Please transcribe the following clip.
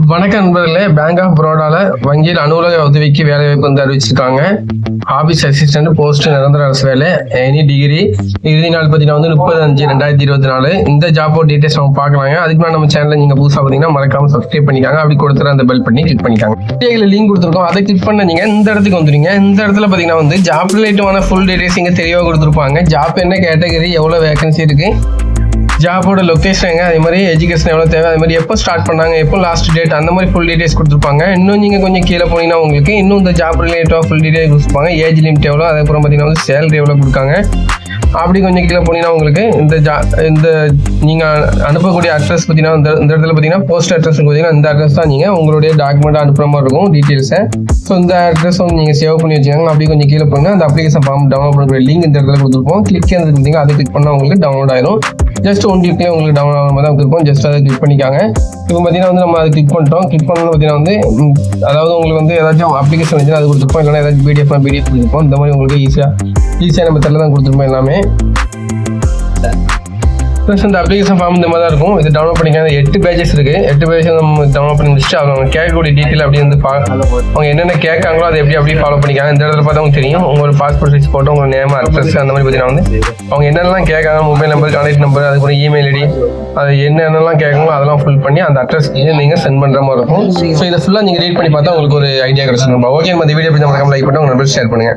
வணக்கம் நண்பர்களே. Bank of பரோடால வங்கியில் அலுவலக உதவிக்கு வேலை வாய்ப்பு வந்து அறிவிச்சிருக்காங்க. ஆபீஸ் அசிஸ்டன்ட் போஸ்ட் நிரந்தர அரசு வேலை எனி டிகிரி இறுதி நாள் பார்த்தீங்கன்னா வந்து முப்பது அஞ்சு ரெண்டாயிரத்தி இருபத்தி நாலு. இந்த ஜாபோட டீடைல்ஸ் நம்ம பார்க்கலாங்க. அதுக்கு மேலே நம்ம சேனலில் நீங்கள் புதுசாக பார்த்தீங்கன்னா மறக்காம சப்ஸ்கிரைப் பண்ணிக்காங்க. அப்படி கொடுத்துற அந்த பெல் பண்ணி கிளிக் பண்ணிக்காங்க. டீடைல் லிங்க் கொடுத்துருக்கோம். அதை கிளிக் பண்ண நீங்கள் இந்த இடத்துக்கு வந்துருங்க இந்த இடத்துல பார்த்தீங்கன்னா வந்து ஜாப் ரிலேட்டிவான ஃபுல் டீடைல்ஸ் இங்கே தெளிவாக கொடுத்துருப்பாங்க. ஜாப் என்ன கேட்டகரி எவ்வளோ வேகன்சி இருக்குது ஜாபோட லொக்கேஷன் அதே மாதிரி எஜுகேஷன் எவ்வளோ தேவை? அது மாதிரி எப்போ ஸ்டார்ட் பண்ணாங்க? எப்போ லாஸ்ட் டேட் அந்த மாதிரி ஃபுல் டீடைல்ஸ் கொடுத்துருப்பாங்க. இன்னும் நீங்கள் கொஞ்சம் கீழே போனீங்கன்னா உங்களுக்கு இன்னும் இந்த ஜாப் ரிலேட்டிவாக ஃபுல் டீடைல்ஸ் கொடுத்துருப்பாங்க. ஏஜ் லிமிட் எவ்வளோ அதுக்கப்புறம் பார்த்தீங்கன்னா வந்து சேலரி எவ்வளோ கொடுக்காங்க? அப்படி கொஞ்சம் கீழே போனீங்கன்னா உங்களுக்கு இந்த ஜா இந்த நீங்கள் அனுப்பக்கூடிய அட்ரஸ் பார்த்தீங்கன்னா இந்த இந்த இடத்துல பார்த்தீங்கன்னா போஸ்ட் அட்ரஸ் பார்த்தீங்கன்னா இந்த அட்ரஸ் தான் நீங்கள் உங்களுடைய டாக்குமெண்ட் அனுப்புகிற மாதிரி இருக்கும் டீட்டெயில்ஸை ஸோ இந்த அட்ரஸ் வந்து நீங்கள் சேவ் பண்ணி வச்சுக்காங்க. அப்படி கொஞ்சம் கீழே போங்க அந்த அப்ளிகேஷன் ஃபார்ம் டவுன்லோட் பண்ணக்கூடிய லிங்க் இந்த இடத்துல கொடுத்துருப்போம். கிளிக் பார்த்தீங்கன்னா அதை கிளிக் பண்ணால் உங்களுக்கு டவுன்லோட் ஆயிரும். ஜஸ்ட் ஒன் கிளிக்லேயே உங்களுக்கு டவுன்லோட் ஆகிற மாதிரி தான் கொடுப்போம் ஜஸ்ட் அதை கிளிக் பண்ணிக்காங்க. இப்போ பார்த்தீங்கன்னா வந்து நம்ம அதை கிளிக் பண்ணிட்டோம். கிளிக் பண்ணணும் பார்த்தீங்கன்னா வந்து அதாவது உங்களுக்கு வந்து ஏதாச்சும் அப்ளிகேஷன் இருந்துச்சுன்னா அது கொடுத்துருப்போம். இல்லைன்னா ஏதாச்சும் பிடிஎஃப் பிடிஎஃப் கொடுத்துருப்போம். இந்த மாதிரி உங்களுக்கு ஈஸியாக ஈஸியாக நம்ம தெரியல தான் கொடுத்துருப்போம் எல்லாமே. ப்ளஸ் இந்த அப்ளிகேஷன் ஃபார்ம் இந்த மாதிரி தான் இருக்கும். இது டவுன்லோட் பண்ணிக்காங்க எட்டு பேஜஸ் இருக்கு. எட்டு பேஜஸ் நம்ம டவுன்லோட் பண்ணி முடிச்சுட்டு அவங்க கேட்கக்கூடிய டீட்டெயில் அப்படி வந்து பா- அவங்க என்னென்ன கேட்காங்களோ அதை எப்படி அப்படியே ஃபாலோ பண்ணிக்காங்க இந்த இடத்துல பார்த்தா உங்களுக்கு தெரியும். உங்களோட பாஸ்போர்ட் சைஸ் போட்டோ உங்க நேம் அட்ரஸ் அந்த மாதிரி பார்த்தீங்கன்னா வந்து அவங்க என்னென்னலாம் கேட்காங்க மொபைல் நம்பர் கான்டாக்ட் நம்பர் அதுக்கப்புறம் இமெயில் ஐடி அது என்னென்னலாம் கேட்காங்களோ அதெல்லாம் ஃபில் பண்ணி அந்த அட்ரஸ்க்கு நீங்கள் சென்ட் பண்ணுற மாதிரி இருக்கும். ஸோ இதை ஃபுல்லாக நீங்கள் ரீட் பண்ணி பார்த்தா உங்களுக்கு ஒரு ஐடியா கிடைச்சிடும் ஓகே நம்ம இந்த வீடியோ பற்றி நம்ம லைக் பண்ணி உங்க நம்பர் ஷேர் பண்ணுங்க.